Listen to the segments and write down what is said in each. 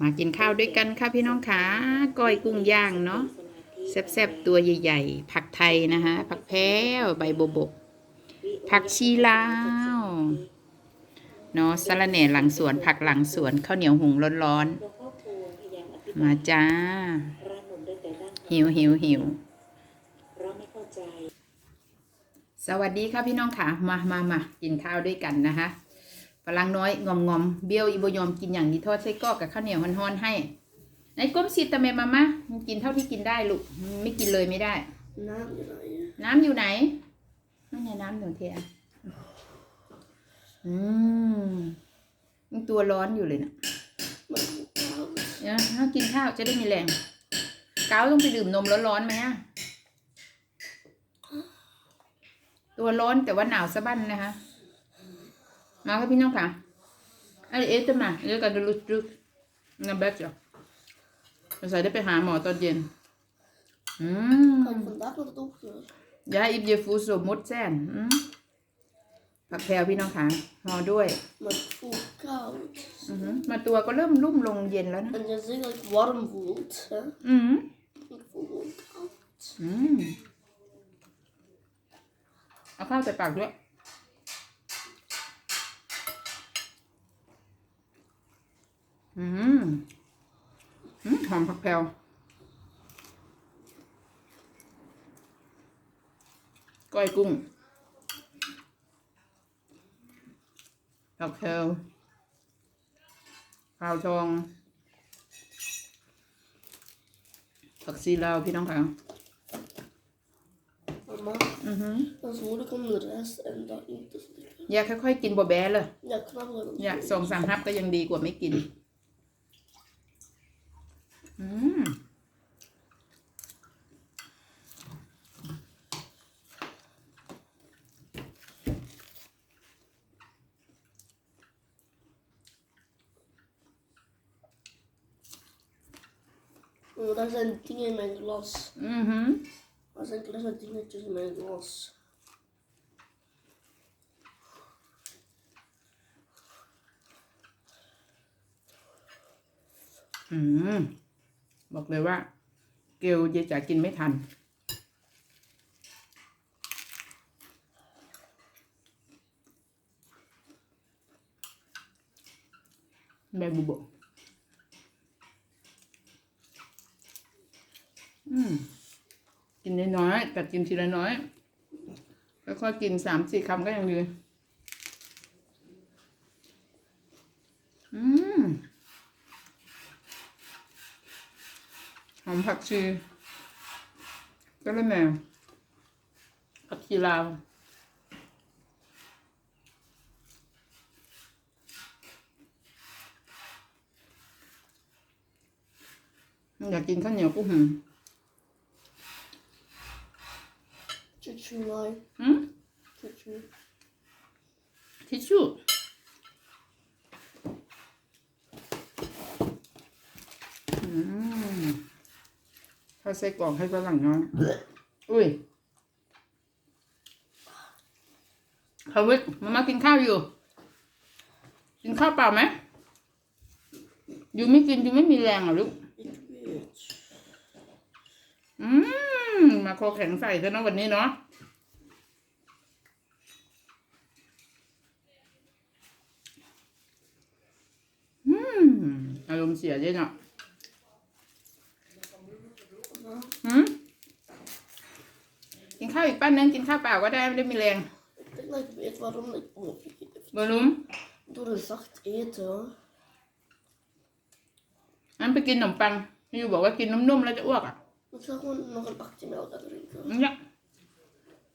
มากินข้าวด้วยกันค่ะพี่น้องขาก้อยกุ้งย่างเนาะแซ่บๆตัวใหญ่ๆ ผักไทยนะคะผักแพ้วใบโบบก ผักชีลาวเนาะสะระแหน่หลังสวนผักหลังสวนข้าวเหนียวหุงร้อนๆ มาจ้า หิวหิวหิวสวัสดีค่ะพี่น้องค่ะมามามากินข้าวด้วยกันนะคะ พลังน้อยงอมงอมเบี้ยวอีโบยอมกินอย่างนี้ทอดไส้กรอกกับข้าวเหนียวฮ้อนๆให้ในก้มสิตะเมมามากินเท่าที่กินได้ลูกไม่กินเลยไม่ได้ น้ำอยู่ไหนอะน้ำอยู่ไหนนั่นไงน้ำหนูเทียอืมยังตัวร้อนอยู่เลยนะมันเก้าเนี่ยถ้ากินข้าวจะได้มีแรงเก้าต้องไปดื่มนมร้อนๆไหมอะตัวร้อนแต่ว่าหนาวสะบั้นนะคะ มาครับพี่น้องค่ะอะไรเอ๊ะจะมาเดี๋ยวกันจะลุกลุกงั้นแบทจ้ะสงสัยได้ไปหาหมอตอนเย็น อืม Kan vandaag nog het opgelost? ยาอิบเยฟูสมุดแซนอืมผักแพรวพี่น้องค่ะห่อด้วย Maar ik voel koud. อือหือมาตัวก็เริ่มรุ่มลงเย็นแล้วนะ En je zegt dat ik warm voelt. Hè? อืม Ik voel gewoon koud. อืม เอาข้าวใส่ปากด้วย อืมอืมหอมผักแพรวก้อยกุ้งผักแพรวข้าวทองผักซีลาวพี่น้องค่ะ Mama, อือหือ dat is moeilijk om de rest en dat niet te slikken. อย่าค่อยๆกินบัวแบ้เลย Ja, knap wel. อย่าสองสามฮับก็ยังดีกว่าไม่กิน Mm. 음. Oh, daar zijn dingen in mijn glas. Mhm. Mm daar zijn kleine dingetjes in mijn glas. hmm. บอกเลยว่า เกลเยจ๋ากินไม่ทันใบบุบกอืม กินน้อยๆกัดกินทีละน้อยค่อยๆกินสามสี่คำก็ยังดีอืม หอมผักชีก็เลยแมวผักชีลาวอยากกินข้าวเหนียวกุ้งหืม Chuchu, mij. อืม Chuchu. ทิชชู่อืม ถ้าใส่กล่องให้ฝรั่งน้อยอุ้ยพาวิทมามากินข้าวอยู่ กินข้าวเปล่าไหมอยู่ไม่กินอยู่ไม่มีแรงเหรอลูก Ik weet. อืมมาโคแข็งใส่ซะนะวันนี้เนาะอืมอารมณ์เสียเยอะเนาะหืม กินข้าวอีกปั้นนึงกินข้าวเปล่าก็ได้ไม่ได้มีแรง Ik denk dat ik weet waarom ik moet eten. บอลุม Door een zacht eten. hoor. งั้นไปกินขนมปังพี่ยูบอกว่ากินนุ่มๆแล้วจะอ้วกอะ Ik ga gewoon nog een bakje melk gaan drinken. เนี่ย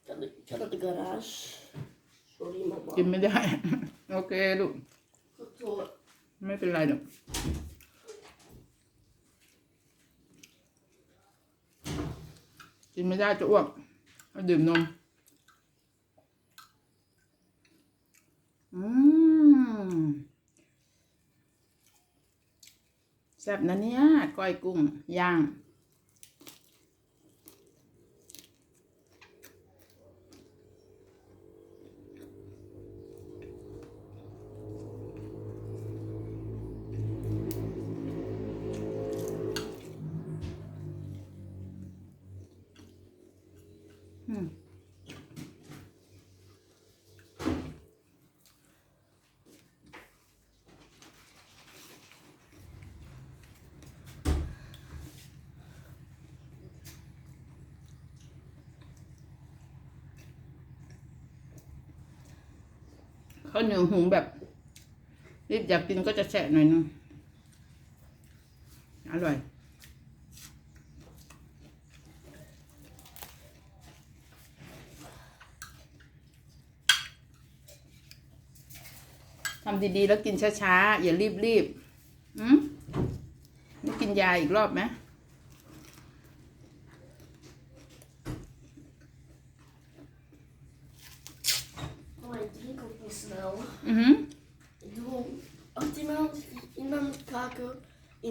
Ik ga, de, ik ga naar de garage. Sorry, mama. กินไม่ได้ โอเคลูก Verdomme. ไม่เป็นไรหรอกกินไม่ได้จะอ้วก เอาดื่มนม อืมแซ่บนะเนี่ยก้อยกุ้งย่าง ข้าวเหนียวหุงแบบรีบอยากกินก็จะแฉะหน่อยนึงอร่อย ทำดีๆ แล้วกินช้าๆ อย่ารีบๆอืมนี่กินยาอีกรอบไหม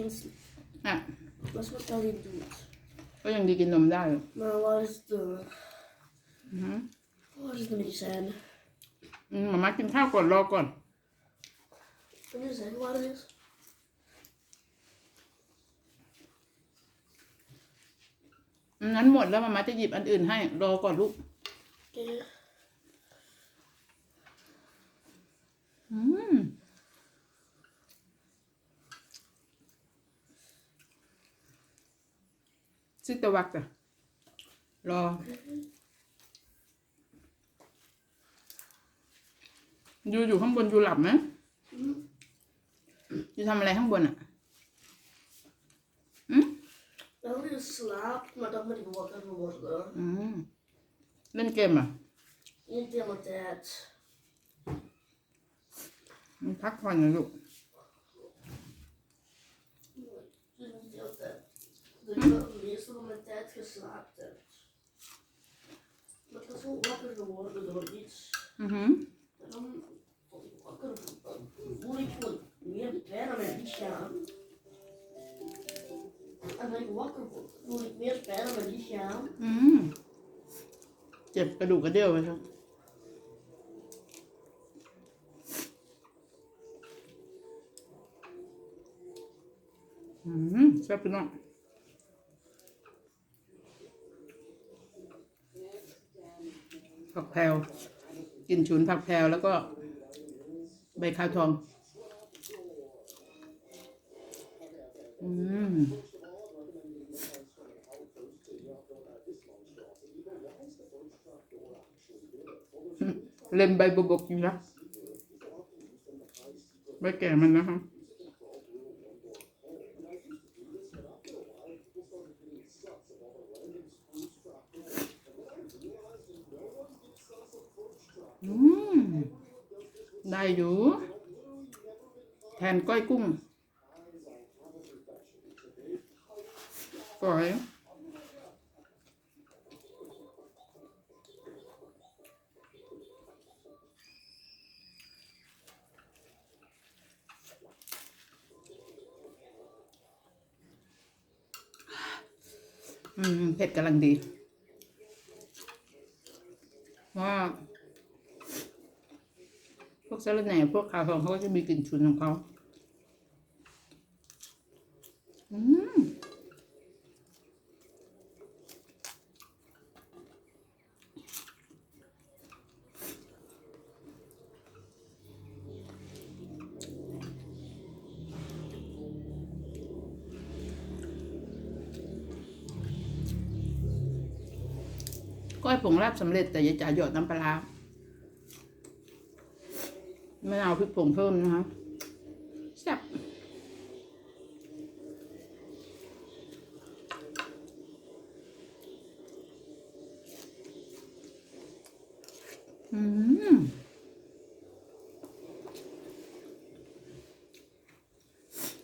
in. อะ Dat is wat Ellie doet. ก็ยังดีกินนมได้อยู่ Maar waar is de. อือหือ Waar is de medicijn? อืมมามากินข้าวก่อนรอก่อน Kun je zeggen waar het is? อืมงั้นหมดแล้วมามาจะหยิบอันอื่นให้ รอก่อนลูก Oké. อืม ซิตะวักจ้ะรออยู่อยู่ข้างบนอยู่หลับไหมอยู่ทำอะไรข้างบนอะอืม Ellie slaapt, maar dan ben ik wakker geworden. อืมเล่นเกมอะ Niet de hele tijd. มันพักผ่อนหน่อยลูก Dat je wel de meeste van mijn tijd geslaapt hebt. Maar ik was zo wakker geworden door iets. อือหือ En dan als ik wakker dan voel ik gewoon meer pijn aan mijn lichaam. En als ik wakker word, voel ik meer pijn aan mijn lichaam. อืมเจ็บกระดูกกระเดี่ยวไปครับอืมแซ่ แพรวกินฉุนผักแพรวแล้วก็ใบข้าวทอง อืมเล่มใบบกอยู่นะใบแก่มันนะครั อืมได้อยู่ แทนก้อยกุ้งปล่อยอืมเผ็ดกำลังดีว่า สลัดแหน่พวกขาวทองเขาก็จะมีกลิ่นฉุนของเขาอืมก้อยผงลาบสำเร็จแต่อย่าจ่ายหยอดน้ำปลาร้า ม่เอาพริกผงเพิ่มนะคะแซ่บอืม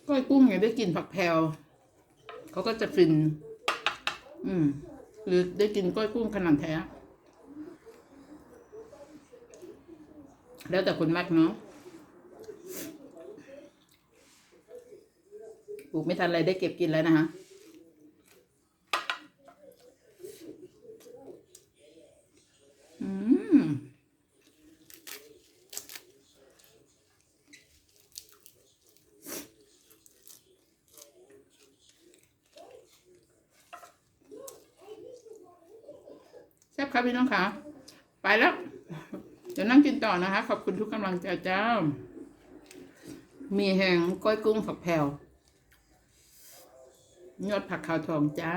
ก้อยกุ้งเนี่ยได้กลินผักแพรวเขาก็จะฟิน อืม หรือได้กินก้อยกุ้งขนาดแท้ แล้วแต่คนมักเนาะปลูกไม่ทันอะไรได้เก็บกินแล้วนะคะอืมแซ่บครับพี่น้องค่ะ ไปแล้ว เดี๋ยวนั่งกินต่อนะคะ ขอบคุณทุกกำลังใจเจ้า มีแหงก้อยกุ้งผักแผ่วยอดผักขาวทองเจ้า